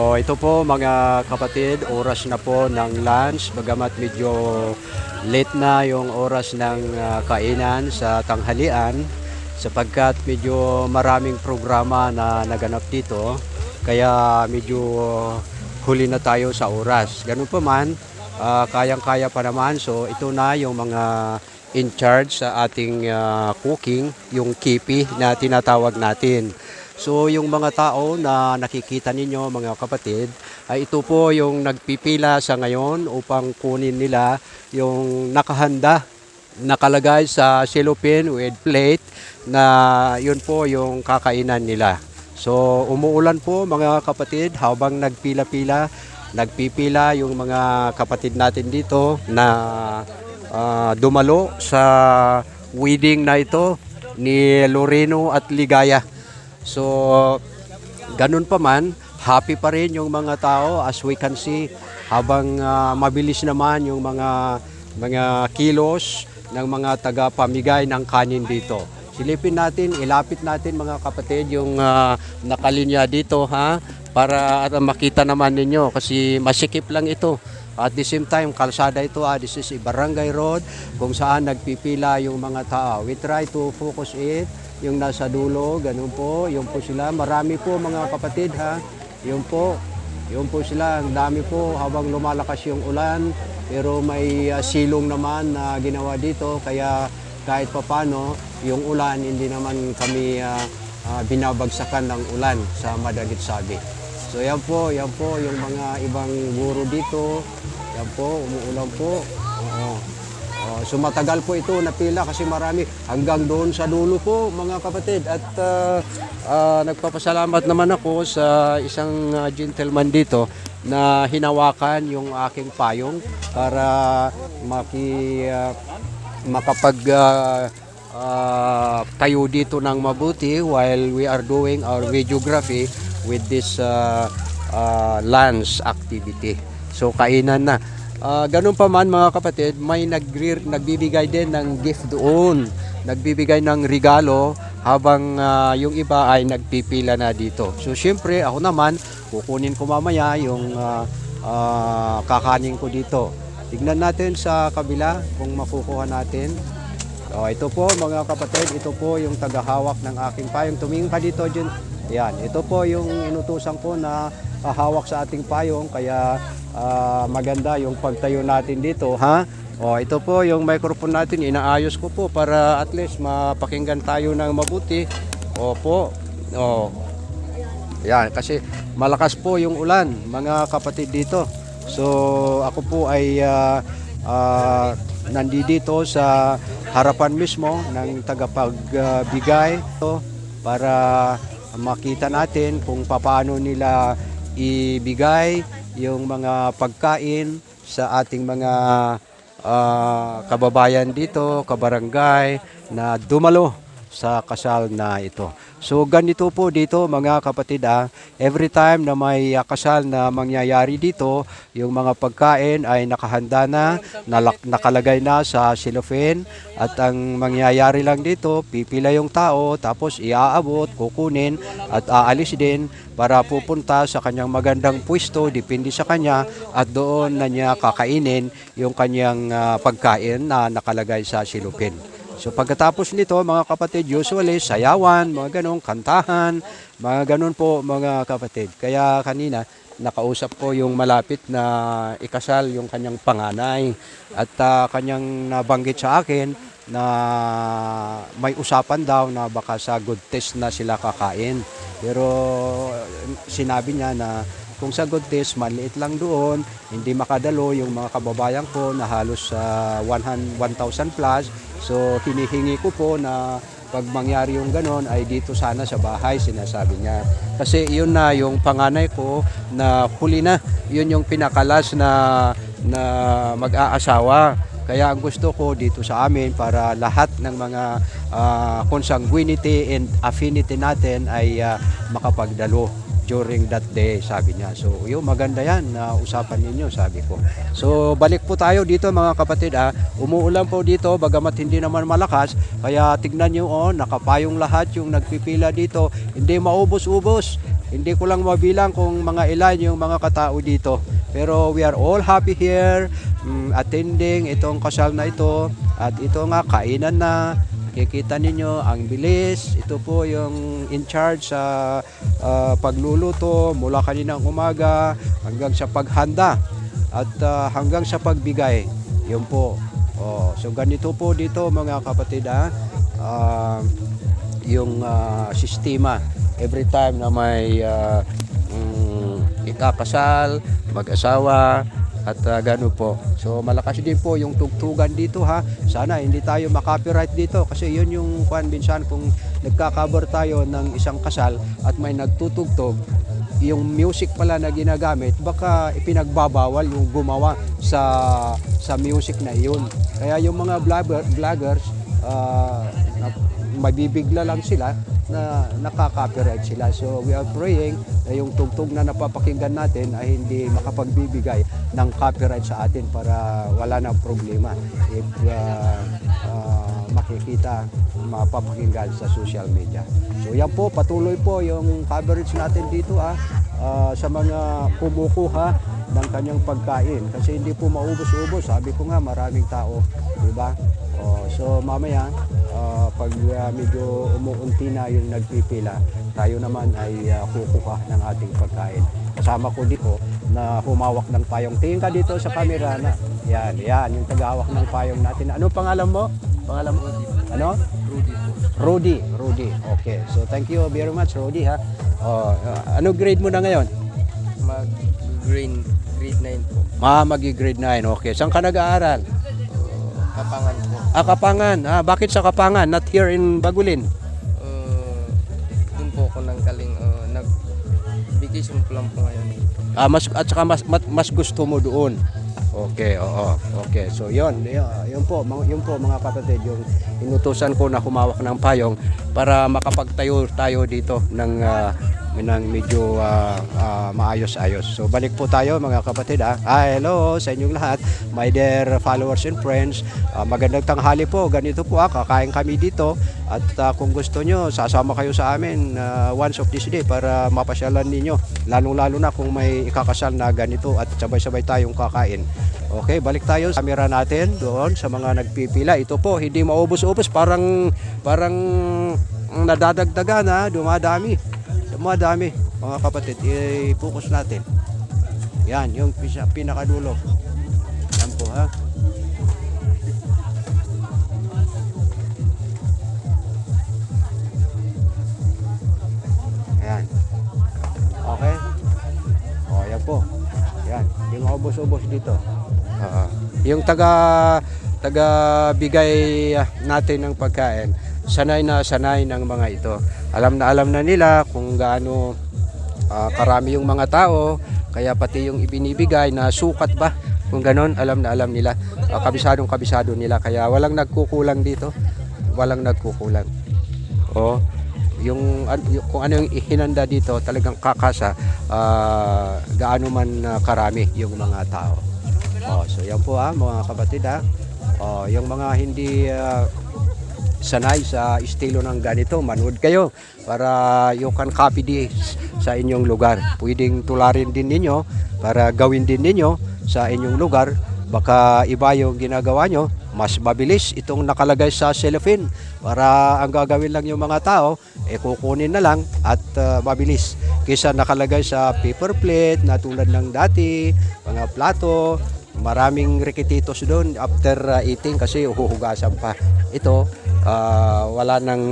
O ito po mga kapatid, oras na po ng lunch. Bagamat medyo late na yung oras ng ah, kainan sa tanghalian sapagkat medyo maraming programa na naganap dito. Kaya medyo huli na tayo sa oras. Ganun pa man, ah, kayang-kaya pa naman. So ito na yung mga in charge sa ating ah, cooking, yung kipi na tinatawag natin. So yung mga tao na nakikita ninyo mga kapatid, ay ito po yung nagpipila sa ngayon upang kunin nila yung nakahanda nakalagay sa cellophane with plate na yun po yung kakainan nila. So umuulan po mga kapatid habang nagpila-pila, nagpipila yung mga kapatid natin dito na ah, dumalo sa wedding na ito ni Loreno at Ligaya. So ganun pa man, happy pa rin yung mga tao as we can see habang ah, mabilis naman yung mga mga kilos ng mga taga-pamigay ng kanin dito. Silipin natin, ilapit natin mga kapatid yung ah, nakalinya dito ha para at makita naman ninyo kasi masikip lang ito. At the same time, kalsada ito, ah, this is barangay road kung saan nagpipila yung mga tao. We try to focus it, yung nasa dulo, ganun po, yung po sila. Marami po mga kapatid ha, yung po, yung po sila, ang dami po habang lumalakas yung ulan, pero may ah, silong naman na ginawa dito, kaya kahit papano, yung ulan, hindi naman kami ah, ah, binabagsakan ng ulan sa madalit sabi. So yan po, yan po yung mga ibang guro dito. Yan po, umuulan po. Oo. Oh, so matagal po ito napila kasi marami hanggang doon sa dulo po mga kapatid at ah, ah, nagpapasalamat naman ako sa isang ah, gentleman dito na hinawakan yung aking payong para maki ah, makapag ah, ah, tayo dito ng mabuti while we are doing our videography with this uh, uh, lunch activity. So kainan na. Ah, ganun pa man mga kapatid, may nagre- nagbibigay din ng gift doon. Nagbibigay ng regalo habang ah, yung iba ay nagpipila na dito. So syempre ako naman kukunin ko mamaya yung ah, ah, kakanin ko dito. Tignan natin sa kabila kung makukuha natin. Oh, ito po mga kapatid, ito po yung tagahawak ng aking payong. Tumingin ka dito, Jun. Yan, ito po yung inutusan ko na hawak sa ating payong kaya ah, maganda yung pagtayo natin dito, ha? Oh, ito po yung microphone natin, inaayos ko po para at least mapakinggan tayo ng mabuti. Opo. Oh. Yan, kasi malakas po yung ulan, mga kapatid dito. So, ako po ay ah, ah, nandito sa harapan mismo ng tagapagbigay para makita natin kung paano nila ibigay yung mga pagkain sa ating mga ah, kababayan dito, kabarangay na dumalo sa kasal na ito. So ganito po dito mga kapatid ah, every time na may ah, kasal na mangyayari dito, yung mga pagkain ay nakahanda na, nalak- nakalagay na sa cellophane at ang mangyayari lang dito, pipila yung tao tapos iaabot, kukunin at aalis din para pupunta sa kanyang magandang pwesto, depende sa kanya at doon na niya kakainin yung kanyang ah, pagkain na nakalagay sa cellophane. So pagkatapos nito mga kapatid, usually sayawan, mga ganong kantahan, mga ganon po mga kapatid. Kaya kanina nakausap ko yung malapit na ikasal yung kanyang panganay at ah, kanyang nabanggit sa akin na may usapan daw na baka sa good test na sila kakain. Pero sinabi niya na kung sa good test, maliit lang doon, hindi makadalo yung mga kababayan ko na halos sa 100 1,000 plus. So hinihingi ko po na pag mangyari yung ganon ay dito sana sa bahay, sinasabi niya. Kasi yun na yung panganay ko na huli na, yun yung pinakalas na, na mag-aasawa. Kaya ang gusto ko dito sa amin para lahat ng mga ah, consanguinity and affinity natin ay ah, makapagdalo during that day, sabi niya. So, yun, maganda yan na usapan ninyo, sabi ko. So, balik po tayo dito mga kapatid. Ah. Umuulan po dito, bagamat hindi naman malakas. Kaya tignan nyo, oh, nakapayong lahat yung nagpipila dito. Hindi maubos-ubos. Hindi ko lang mabilang kung mga ilan yung mga katao dito. Pero we are all happy here mm, attending itong kasal na ito. At ito nga, kainan na. Kikita ninyo ang bilis. Ito po yung in charge sa ah, pagluluto mula kaninang umaga hanggang sa paghanda at ah, hanggang sa pagbigay. Yun po. Oh, so ganito po dito mga kapatid ha. Ah, yung ah, sistema every time na may ah, mm, ikakasal, mag-asawa at uh, gano'n po. So malakas din po yung tugtugan dito ha. Sana hindi tayo makopyright dito kasi yun yung kwan minsan kung nagka-cover tayo ng isang kasal at may nagtutugtog yung music pala na ginagamit baka ipinagbabawal yung gumawa sa sa music na iyon. Kaya yung mga vlogger, vloggers ah, na- mabibigla lang sila na nakaka-copyright sila. So we are praying na yung tugtog na napapakinggan natin ay hindi makapagbibigay ng copyright sa atin para wala na problema if ah, ah, makikita mapapakinggan sa social media. So yan po, patuloy po yung coverage natin dito ah, ah, sa mga kumukuha ng kanyang pagkain kasi hindi po maubos-ubos. Sabi ko nga maraming tao, di ba? Oh, so mamaya ah, pag ah, medyo umuunti na yung nagpipila, tayo naman ay ah, kukuha ng ating pagkain. Kasama ko dito na humawak ng payong. Tingin ka dito sa camera na. Yan, yan, yung tagahawak ng payong natin. Ano pangalan mo? Pangalan mo? Ano? Rudy. Rudy. Rudy. Okay. So thank you very much, Rudy ha. Oh, ah, ano grade mo na ngayon? Mag grade, grade 9 po. Ma, magi-grade 9. Okay. Saan ka nag-aaral? Uh, kapangan po. Ah, Kapangan. Ah, bakit sa Kapangan? Not here in Bagulin. Uh, dun po ako nang galing. Uh, nag vacation po lang po ngayon. Ah, mas at saka mas, mas, mas gusto mo doon. Okay, oo. Okay. So, 'yon, yun po, yun po mga kapatid, yung inutusan ko na humawak ng payong para makapagtayo tayo dito ng ah, ng medyo ah, ah, maayos-ayos. So, balik po tayo mga kapatid ah. Ah, hello sa inyong lahat, my dear followers and friends. Ah, magandang tanghali po. Ganito po ah, kakain kami dito at ah, kung gusto nyo, sasama kayo sa amin ah, once of this day para mapasyalan ninyo. Lalong-lalo na kung may ikakasal na ganito at sabay-sabay tayong kakain. Okay, balik tayo sa camera natin doon sa mga nagpipila. Ito po, hindi maubos-ubos, parang parang nadadagdagan ha, dumadami. Dumadami, mga kapatid. I-focus natin. Yan, yung pinakadulo. Yan po ha. Ayan. Okay? O, yan po. Yan. Yung ubos-ubos dito. Oo. yung taga taga bigay ah, natin ng pagkain, sanay na sanay ng mga ito. Alam na alam na nila kung gaano ah, karami yung mga tao, kaya pati yung ibinibigay na sukat ba, kung ganon, alam na alam nila. Ah, kabisadong kabisado nila, kaya walang nagkukulang dito. Walang nagkukulang. O, yung, yung kung ano yung ihinanda dito, talagang kakasa ah, gaano man ah, karami yung mga tao. Oh, so yan po ah, mga kapatid ah. Oh, yung mga hindi ah, sanay sa estilo ng ganito, manood kayo para you can copy this sa inyong lugar. Pwedeng tularin din ninyo para gawin din ninyo sa inyong lugar. Baka iba yung ginagawa nyo, mas mabilis itong nakalagay sa cellophane para ang gagawin lang yung mga tao, eh kukunin na lang at ah, mabilis. Kaysa nakalagay sa paper plate na tulad ng dati, mga plato, maraming rikititos doon after uh, eating kasi uhuhugasan pa. Ito, ah, wala nang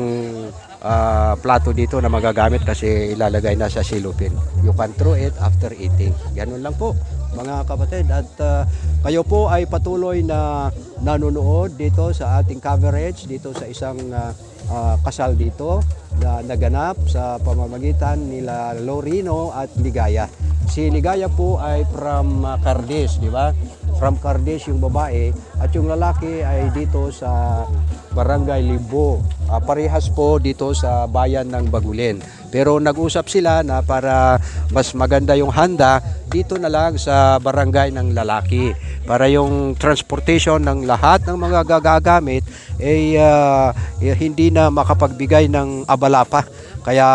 ah, plato dito na magagamit kasi ilalagay na sa silupin. You can throw it after eating. Ganun lang po mga kapatid at ah, kayo po ay patuloy na nanonood dito sa ating coverage dito sa isang ah, ah, kasal dito na naganap sa pamamagitan nila Lorino at Ligaya. Si Ligaya po ay from uh, Cardis, di ba? From Cardis yung babae at yung lalaki ay dito sa Barangay Libo. Ah, parehas po dito sa bayan ng Bagulin. Pero nag-usap sila na para mas maganda yung handa dito na lang sa barangay ng lalaki para yung transportation ng lahat ng mga gagagamit ay ah, eh, hindi na makapagbigay ng abala pa. Kaya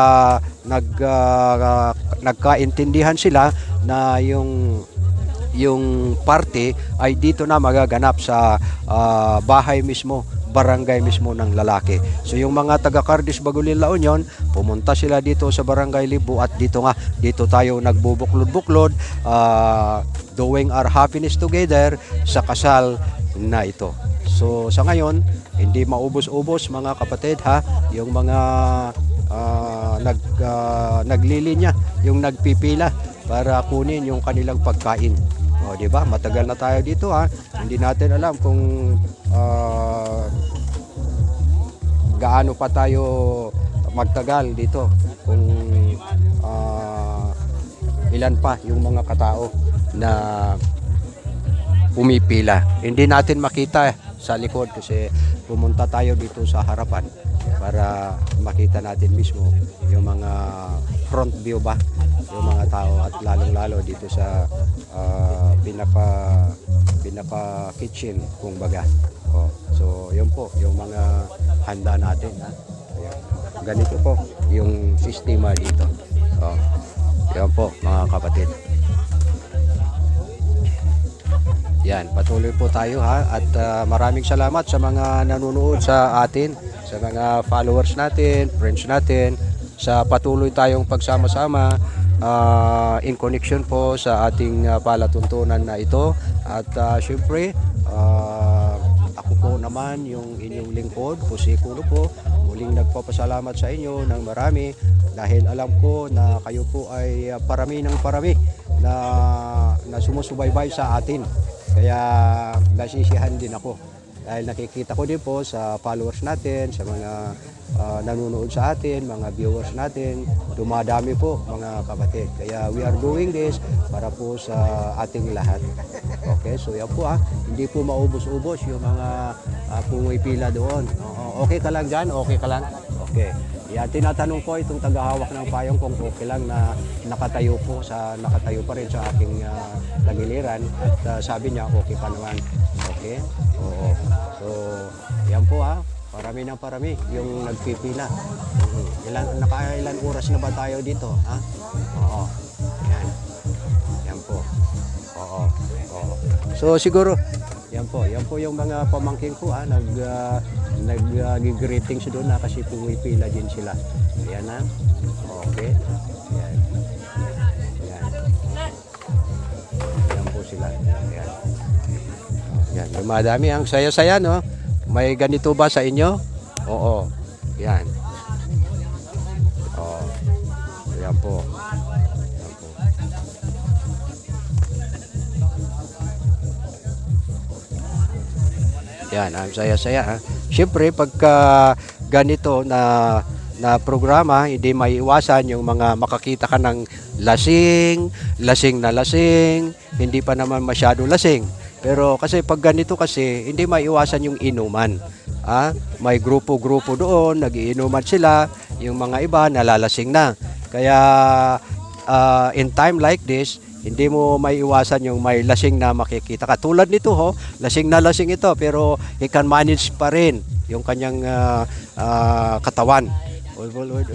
nag ah, nagkaintindihan sila na yung yung party ay dito na magaganap sa ah, bahay mismo barangay mismo ng lalaki. So yung mga taga Cardis Bagulin La Union, pumunta sila dito sa Barangay Libo at dito nga, dito tayo nagbubuklod-buklod, ah, doing our happiness together sa kasal na ito. So sa ngayon, hindi maubos-ubos mga kapatid ha, yung mga ah, nag ah, naglilinya, yung nagpipila para kunin yung kanilang pagkain. O, di ba? Matagal na tayo dito ha. Hindi natin alam kung ah, gaano pa tayo magtagal dito. Kung ah, ilan pa yung mga katao na pumipila. Hindi natin makita sa likod kasi pumunta tayo dito sa harapan para makita natin mismo yung mga front view ba yung mga tao at lalong-lalo dito sa ah, pinaka pinaka kitchen kung baga. Oh, so yun po yung mga handa natin ha. Ayan. Ganito po yung sistema dito. Oh, yan po mga kapatid. Yan, patuloy po tayo ha at ah, maraming salamat sa mga nanonood sa atin, sa mga followers natin, friends natin, sa patuloy tayong pagsama-sama ah, in connection po sa ating ah, palatuntunan na ito. At ah, syempre ah, ako po naman yung inyong lingkod, Jose Culo po, muling nagpapasalamat sa inyo ng marami dahil alam ko na kayo po ay parami ng parami na, na sumusubaybay sa atin. Kaya nasisihan din ako. Dahil nakikita ko din po sa followers natin, sa mga ah, nanonood sa atin, mga viewers natin, dumadami po mga kapatid. Kaya we are doing this para po sa ating lahat. Okay, so yan po ah, hindi po maubos-ubos yung mga uh, pumipila doon. Oo, okay ka lang dyan? Okay ka lang? Okay. Yan, tinatanong ko itong tagahawak ng payong kung okay lang na nakatayo po sa nakatayo pa rin sa aking ah, tagiliran at ah, sabi niya okay pa naman. Okay? Oo. So, yan po ha. Parami ng parami yung nagpipila. Mhm. Ilan nakailan oras na ba tayo dito, ha? Oo. Yan. Yan po. Oo. Oo. So siguro yan po, yan po yung mga pamangkin ko ha, nag uh, nag uh, greetings doon na kasi pumipila din sila. Ayan na. Okay. Yan. Yan. Yan po sila. Yan. Yan, dumadami ang saya-saya no. May ganito ba sa inyo? Oo. Yan. Oo. Yan po. Yan po. Yan, ang saya-saya. Siyempre, pagka ganito na na programa, hindi maiiwasan yung mga makakita ka ng lasing, lasing na lasing, hindi pa naman masyado lasing. Pero kasi pag ganito kasi, hindi maiiwasan yung inuman. Ah, may grupo-grupo doon, nagiinuman sila, yung mga iba nalalasing na. Kaya ah, in time like this, hindi mo may iwasan yung may lasing na makikita ka. Tulad nito ho, lasing na lasing ito pero he can manage pa rin yung kanyang ah, ah, katawan.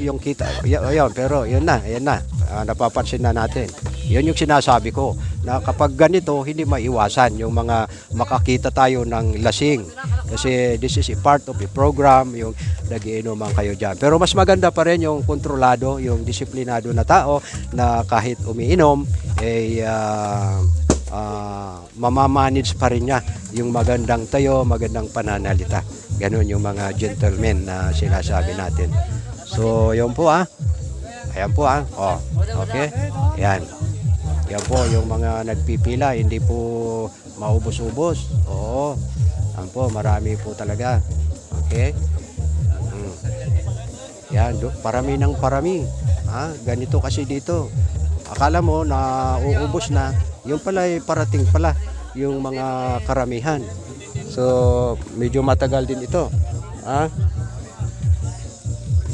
Yung kita, yun, pero yun na, yun na, Ah, napapansin na natin. Yun yung sinasabi ko, na kapag ganito, hindi maiwasan yung mga makakita tayo ng lasing. Kasi this is a part of the program, yung nagiinuman kayo dyan. Pero mas maganda pa rin yung kontrolado, yung disiplinado na tao na kahit umiinom, eh, ah, ah, mamamanage pa rin niya yung magandang tayo, magandang pananalita. Ganon yung mga gentlemen na sinasabi natin. So, yun po ah. Ayan po ah. Oh, okay. Yan. Yan po yung mga nagpipila, hindi po maubos-ubos. Oo. Yan po, marami po talaga. Okay? Mm. Yan, parami ng parami. Ha? Ganito kasi dito. Akala mo na uubos na, yung pala ay parating pala yung mga karamihan. So, medyo matagal din ito. Ha?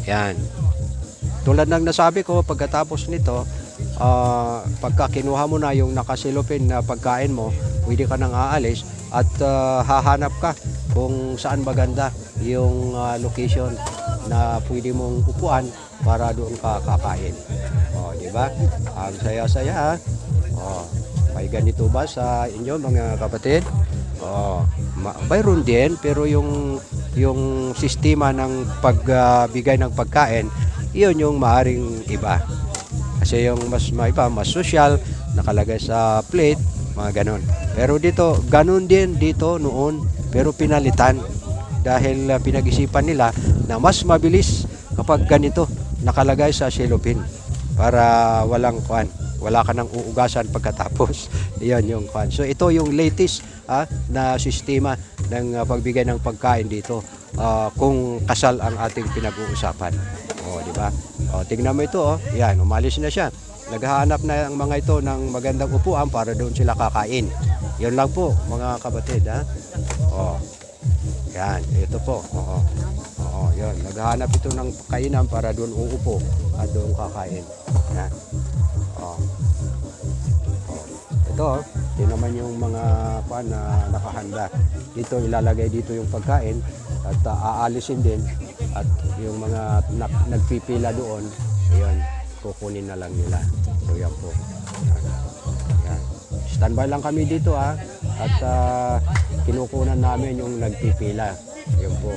Yan. Tulad ng nasabi ko, pagkatapos nito, ah, pagka kinuha mo na yung nakasilupin na pagkain mo, pwede ka nang aalis at ah, hahanap ka kung saan maganda yung ah, location na pwede mong upuan para doon ka kakain. O, di ba? Ang saya-saya. O, may ganito ba sa inyo mga kapatid? O, ma- mayroon din pero yung yung sistema ng pagbigay ng pagkain, iyon yung maaring iba. Kasi yung mas maiba, mas social, nakalagay sa plate, mga ganon. Pero dito, ganon din dito noon, pero pinalitan. Dahil uh, pinag-isipan nila na mas mabilis kapag ganito, nakalagay sa cellophane. Para walang kwan, wala ka nang uugasan pagkatapos. Iyan yung kwan. So ito yung latest ah, na sistema ng uh, pagbigay ng pagkain dito. Ah, kung kasal ang ating pinag-uusapan. O, di ba? O, tingnan mo ito, oh. Yan, umalis na siya. Naghahanap na ang mga ito ng magandang upuan para doon sila kakain. Yun lang po, mga kapatid, ha? O, yan, ito po. Oo. Oo, yun. Naghahanap ito ng kainan para doon uupo at doon kakain. Yan. O. O. Ito, oh. Ito naman yung mga pan na nakahanda. Dito ilalagay dito yung pagkain at uh, aalisin din at yung mga nak- nagpipila doon, ayun, kukunin na lang nila. So yan po. Yan. Standby lang kami dito ha. At ah, kinukunan namin yung nagpipila. Yan po.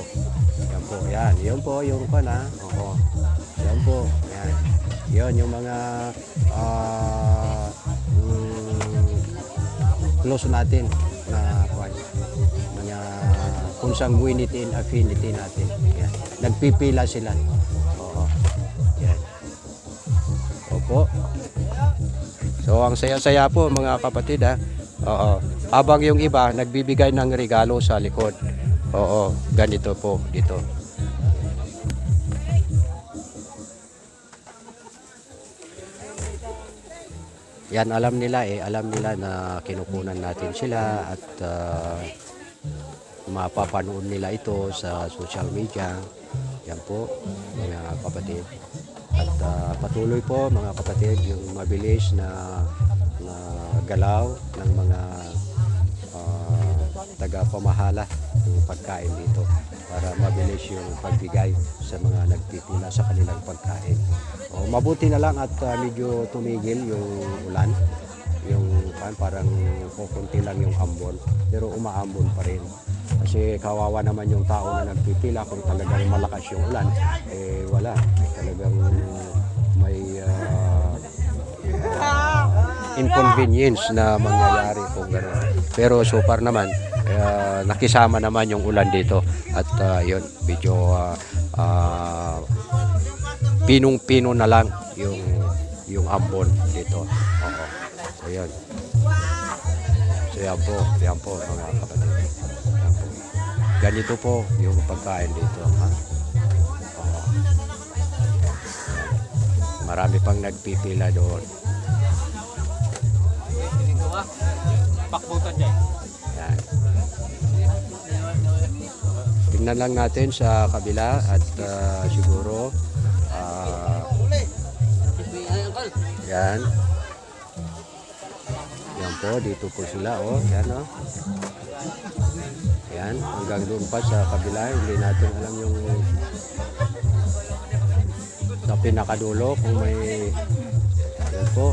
Yan po. Yan. Yan po yung pan ha. Oo. Yan po. Yan. Yan yung mga ah, mm, close natin na kwan. Mga consanguinity and affinity natin. Yan. Nagpipila sila. Oo. Yan. Opo. So ang saya-saya po mga kapatid ha. Oo. Habang yung iba nagbibigay ng regalo sa likod. Oo, ganito po dito. Yan alam nila eh, alam nila na kinukunan natin sila at ah, mapapanood nila ito sa social media. Yan po, mga kapatid. At ah, patuloy po mga kapatid yung mabilis na, na galaw ng mga ah, taga-pamahala ng pagkain dito para mabilis yung pagbigay sa mga nagpipila sa kanilang pagkain. O, mabuti na lang at ah, medyo tumigil yung ulan. Yung parang kukunti lang yung ambon pero umaambon pa rin. Kasi kawawa naman yung tao na nagpipila kung talagang malakas yung ulan, eh wala. Talagang may ah, inconvenience na mangyayari kung gano'n. Pero so far naman, ah, nakisama naman yung ulan dito at ah, yun, medyo ah, ah, pinong-pino na lang yung yung ambon dito. Oo. So yun. So yan po, yan po mga kapatid. Yan po. Ganito po yung pagkain dito. Ha? Oo. Marami pang nagpipila doon. Pakbutan dyan. Tingnan lang natin sa kabila at ah, siguro ah, yan. Yan po, dito po sila oh, yan oh. Yan, hanggang doon pa sa kabila, hindi natin alam yung sa pinakadulo kung may yan po.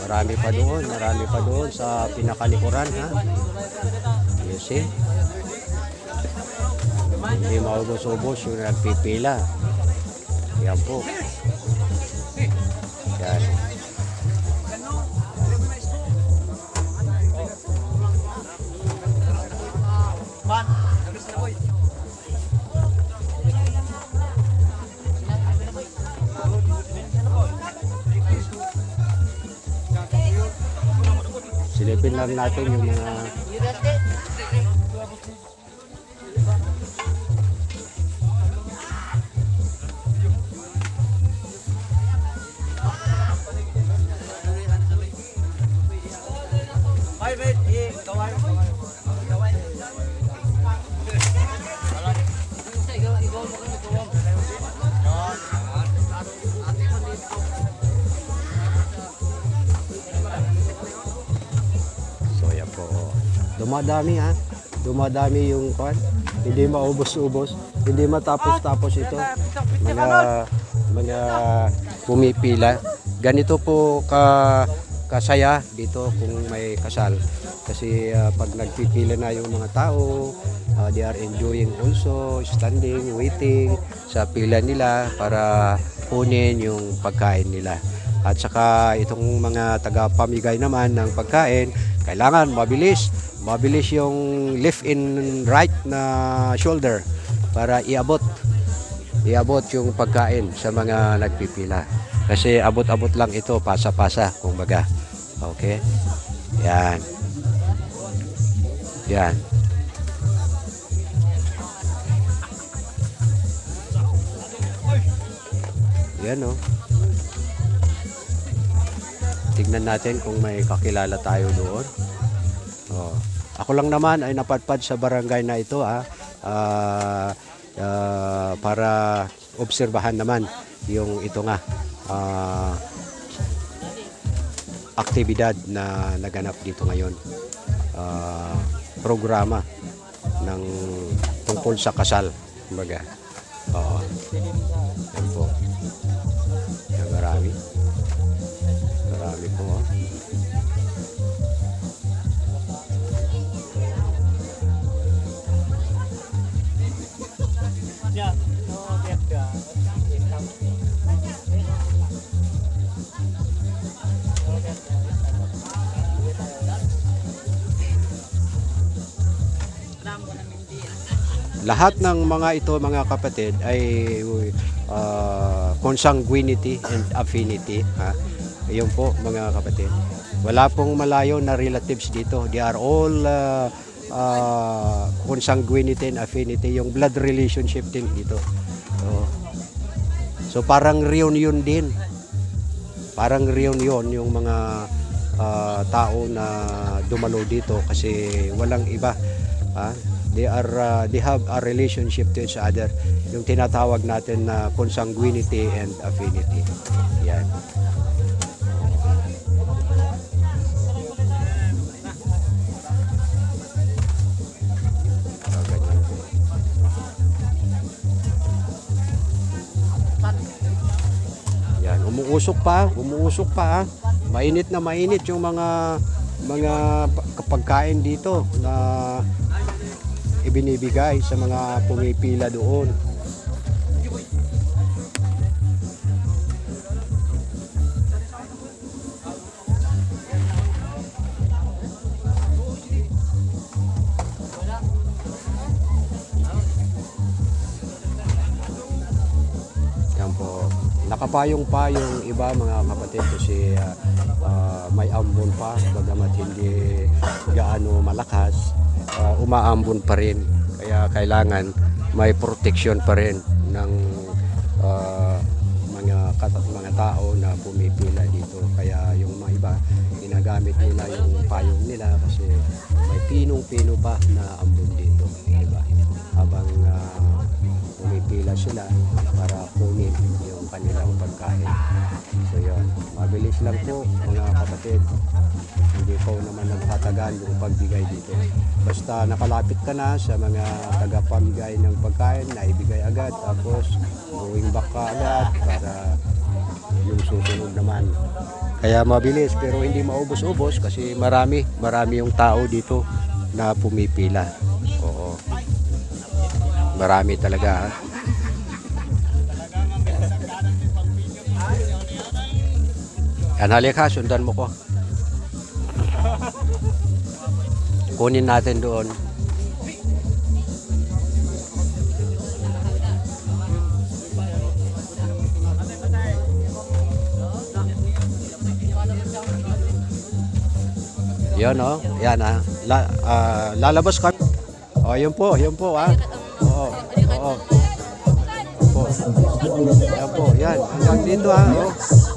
Marami pa doon, marami pa doon sa pinakalikuran ha. You see? Hindi maubos-ubos yung nagpipila. Yan po. Yan. Silipin lang natin yung mga Ay, wait. Dumadami ha. Dumadami yung kwan. Hindi maubos-ubos. Hindi matapos-tapos ito. Mga mga pumipila. Ganito po ka kasaya dito kung may kasal. Kasi ah, pag nagpipila na yung mga tao, ah, they are enjoying also, standing, waiting sa pila nila para kunin yung pagkain nila. At saka itong mga taga-pamigay naman ng pagkain, kailangan mabilis. Mabilis yung left in right na shoulder para iabot. Iabot yung pagkain sa mga nagpipila. Kasi abot-abot lang ito, pasa-pasa, kumbaga. Okay? Yan. Yan. Yan oh. Tignan natin kung may kakilala tayo doon. Oh. Ako lang naman ay napadpad sa barangay na ito ah. Ah, ah, para obserbahan naman yung ito nga ah, aktibidad na naganap dito ngayon. Ah, programa ng tungkol sa kasal. Kumbaga. Oo. Lahat ng mga ito mga kapatid ay uh, consanguinity and affinity. Ha? Iyon po mga kapatid. Wala pong malayo na relatives dito. They are all uh, uh, consanguinity and affinity. Yung blood relationship din dito. So, so parang reunion din. Parang reunion yung mga uh, tao na dumalo dito kasi walang iba. Ha? They are uh, they have a relationship to each other. Yung tinatawag natin na consanguinity and affinity. Yan. Yan, umuusok pa, umuusok pa. ah. Mainit na mainit yung mga mga pa- pagkain dito na ibinibigay sa mga pumipila doon. Nakapayong pa yung iba mga kapatid kasi ah, ah, may ambon pa bagamat hindi gaano malakas ah, umaambon pa rin. Kaya kailangan may protection pa rin ng ah, mga mga tao na pumipila dito. Kaya yung mga iba ginagamit nila yung payong nila kasi may pinong-pino pa na ambon dito di ba habang pumipila sila para kunin yung kanilang pagkain. So yun, mabilis lang po mga kapatid. Hindi po naman nagtatagal yung pagbigay dito. Basta nakalapit ka na sa mga tagapamigay ng pagkain na ibigay agad tapos going back ka agad para yung susunod naman. Kaya mabilis pero hindi maubos-ubos kasi marami, marami yung tao dito na pumipila. Oo. Marami talaga. ha. Yan, halika, sundan mo ko. Kunin natin doon. Yan oh, yan ah. La, ah, lalabas kami. Oh, yun po, yun po ah. Oo, oo. Po. Yan po, yan. Hanggang dito ah. Oh.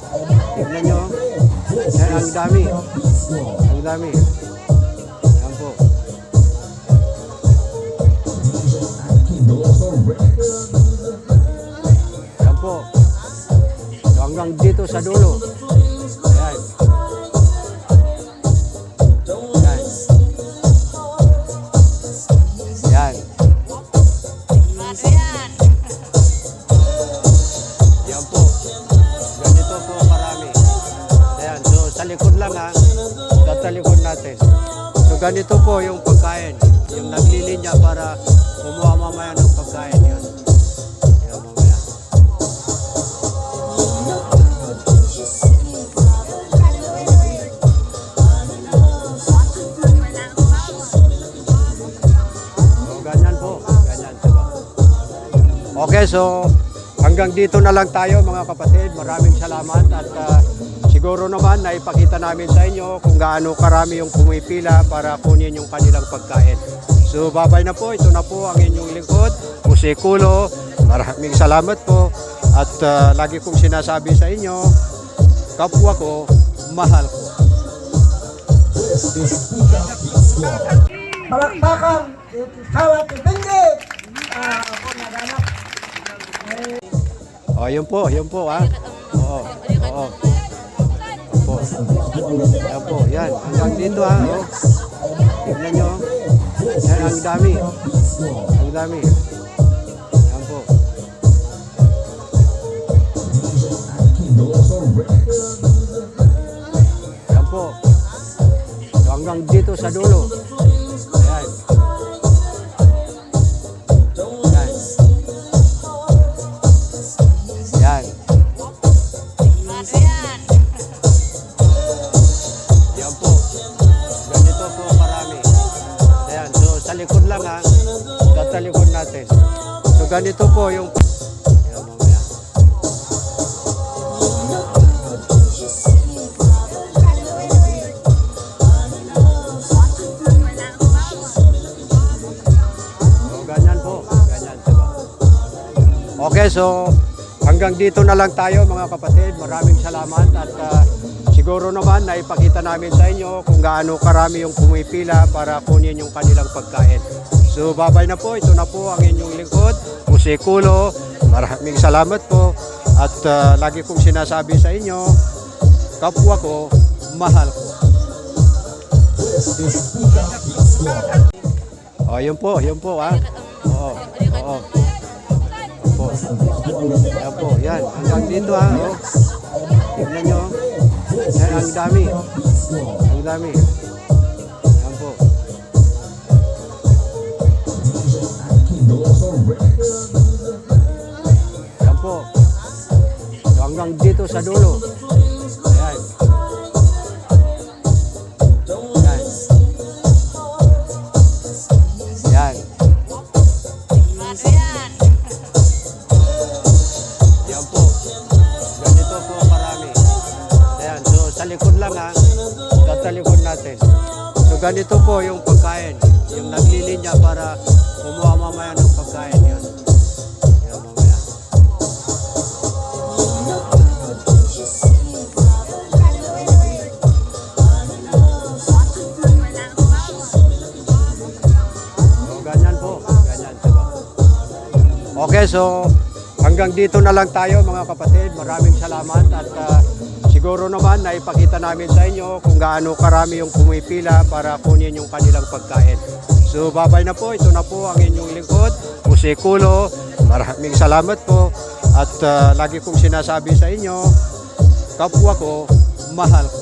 Tignan nyo. Yan, ang dami. Ang dami. Yan po. Yan po. So, hanggang dito sa dulo. So hanggang dito na lang tayo mga kapatid. Maraming salamat at ah, siguro naman na ipakita namin sa inyo kung gaano karami yung pumipila para kunin yung kanilang pagkain. So babay na po, ito na po ang inyong lingkod, Jose Culo. Maraming salamat po at ah, lagi kong sinasabi sa inyo, kapwa ko, mahal ko. Palakpakan, kawat ibingit. Ah, ako naganak. Oh, yun po, yun po ha. Oo, oo. Po. Yan po, yan. Hanggang dito ha. Oh. Tignan nyo. Yan, ang dami. Ang dami. Yan po. Yan po. So, hanggang dito sa dulo. Ganito po yung... Okay, so hanggang dito na lang tayo mga kapatid. Maraming salamat at ah, siguro naman na ipakita namin sa inyo kung gaano karami yung pumipila para kunin yung kanilang pagkain. So babay na po, ito na po ang inyong lingkod, Jose Culo. Maraming salamat po at ah, lagi kong sinasabi sa inyo, kapwa ko, mahal ko. Oh, yun po, yun po ha. Oo, oo. po. Yan po, yan. Hanggang dito ha. Oh. Tignan nyo. Yan, ang dami. Ang dami. Yan po. So, hanggang dito sa dulo. Ayan. Yan. Yan. Yan po. Ganito po karami. Ayan, so sa likod lang ha. Sa likod natin. So ganito po yung pagkain. Yung naglilinya para kumuha mamaya ng pagkain yun. Yan mamaya. So? Okay, so hanggang dito na lang tayo mga kapatid. Maraming salamat at ah, siguro naman na ipakita namin sa inyo kung gaano karami yung pumipila para kunin yung kanilang pagkain. So babay na po, ito na po ang inyong lingkod, Jose Culo. Maraming salamat po at ah, lagi kong sinasabi sa inyo, kapwa ko, mahal ko.